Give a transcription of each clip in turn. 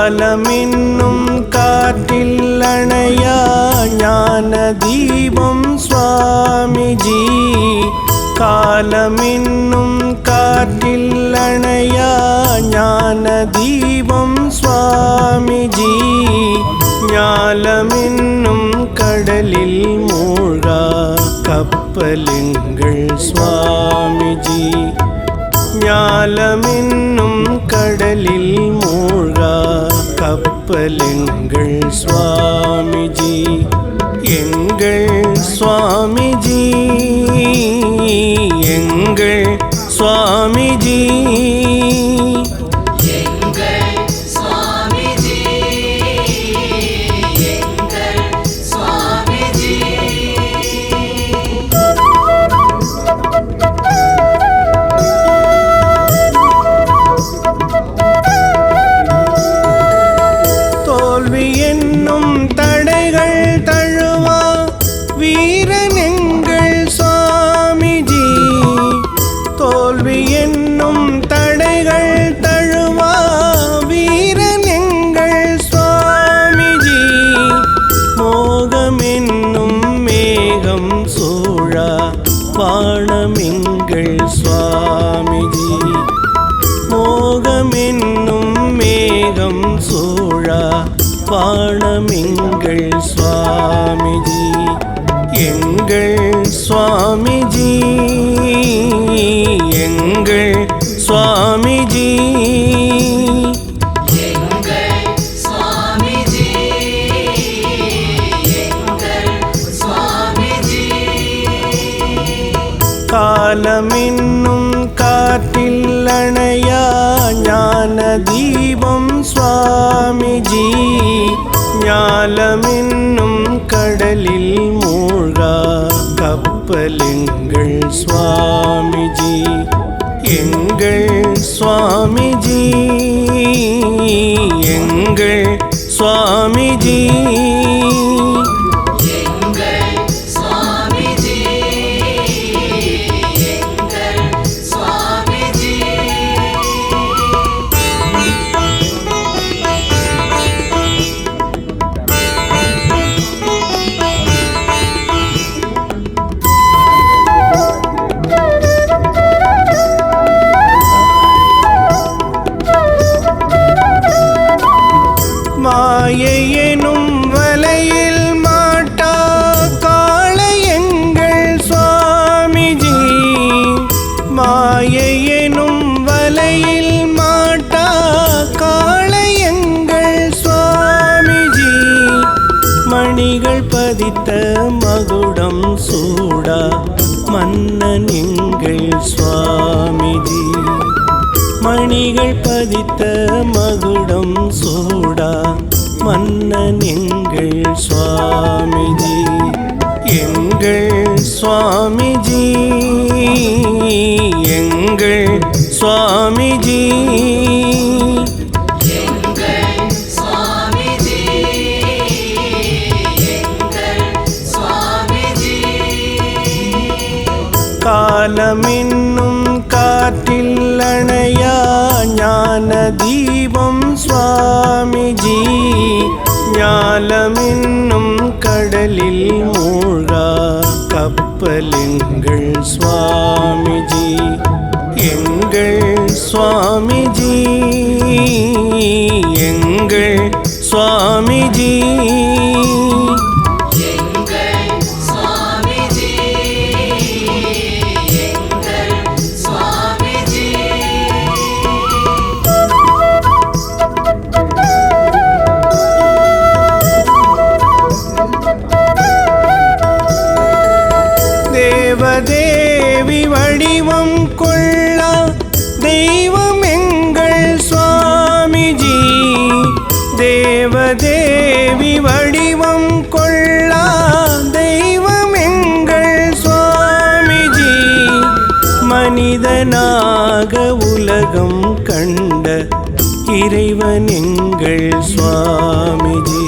காலமின்னும் காற்றில் அணையா ஞான தீபம் சுவாமிஜி. காலமின்னும் காற்றில் அணையா ஞான தீபம் சுவாமிஜி. ஞாலமென்னும் கடலில் மூழ்கா கப்பலுங்கள் சுவாமிஜி. ஞாலமென்னும் கடலில் மூழ்கா கப்பலுங்கள் சுவாமிஜி எங்கள் சுவாமிஜி எங்கள் சுவாமிஜி. வானமெங்கள் சுவாமிஜி. எங்கள் சுவாமிஜி ஞாலமென்னும் கடலில் மூழ்கா கப்பலுங்கள் சுவாமிஜி எங்கள் சுவாமிஜி எங்கள் சுவாமிஜி. மாயை எனும் வலையில் மாட்டா காளையங்கள் சுவாமிஜி. மணிகள் பதித்த மகுடம் சூடா மன்னன் எங்கள் சுவாமிஜி. மணிகள் பதித்த மகுடம் சூடா மன்னன் எங்கள் சுவாமிஜி. எங்கள் சுவாமிஜி. எங்கள் சுவாமிஜி. எங்கள் சுவாமிஜி காலமென்னும் காற்றில் அணையா ஞான தீபம் சுவாமிஜி. ஞாலமென்னும் கடலில் மூழ்கா கப்பலிங்கள் மனிதனாக உலகம் கண்ட இறைவன் எங்கள் சுவாமிஜி.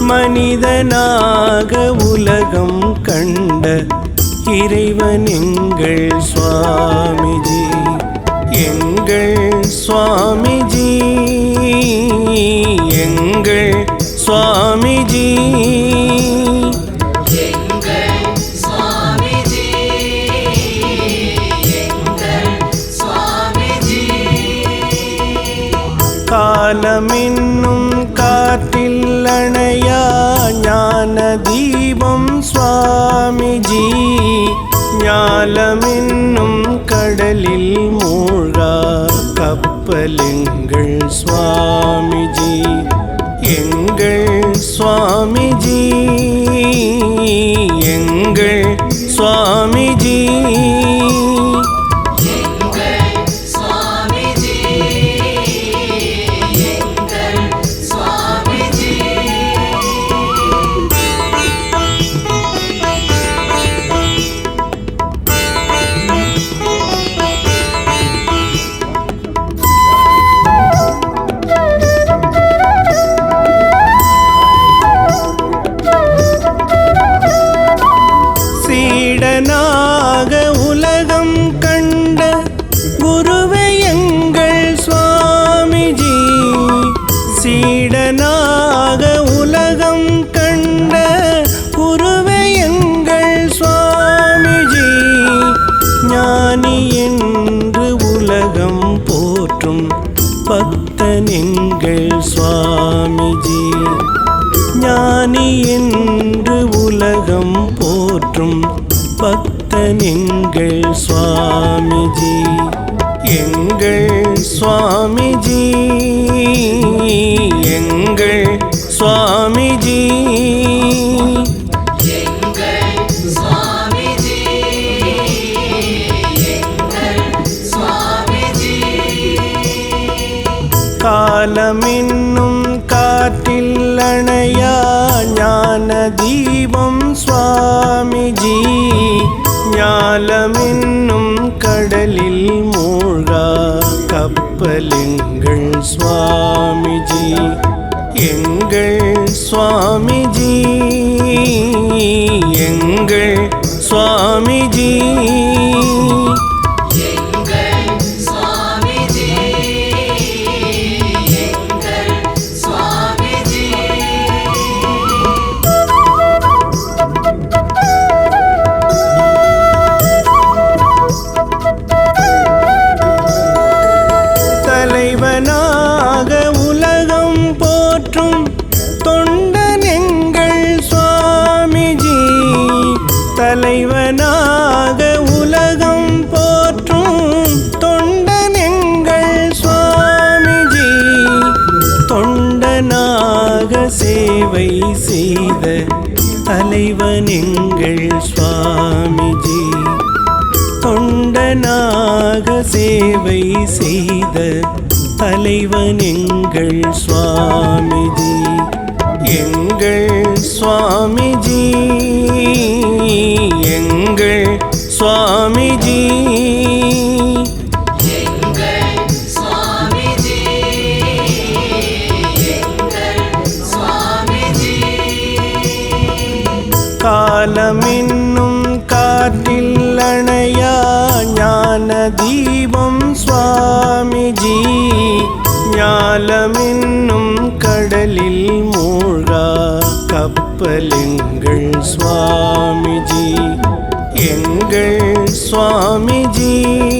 மனிதனாக உலகம் கண்ட இறைவன் எங்கள் சுவாமிஜி. எங்கள் சுவாமிஜி எங்கள் ஞான தீபம் சுவாமிஜி ஞாலமென்னும் கடலில் மூழ்கா கப்பலெங்கள் சுவாமிஜி எங்கள் சுவாமிஜி எங்கள் சுவாமிஜி. சுவாமிஜி ஞானி என்று உலகம் போற்றும் பக்தனிங்கள் சுவாமிஜி. எங்கள் சுவாமிஜி. எங்கள் ஞாலமென்னும் கடலில் மூழ்கா கப்பலெங்கள் சுவாமிஜி. எங்கள் சுவாமிஜி. எங்கள் சுவாமிஜி. தலைவனாக உலகம் போற்றும் தொண்டனெங்கள் சுவாமிஜி. தலைவனாக உலகம் போற்றும் தொண்டனெங்கள் சுவாமிஜி. தொண்டனாக சேவை செய்த தலைவனெங்கள் சுவாமிஜி. தொண்டனாக சேவை செய்த தலைவன் எங்கள் சுவாமிஜி. எங்கள் சுவாமிஜி. ஞாலமென்னும் கடலில் மூழ்கா கப்பலெங்கள் சுவாமிஜி. எங்கள் சுவாமிஜி.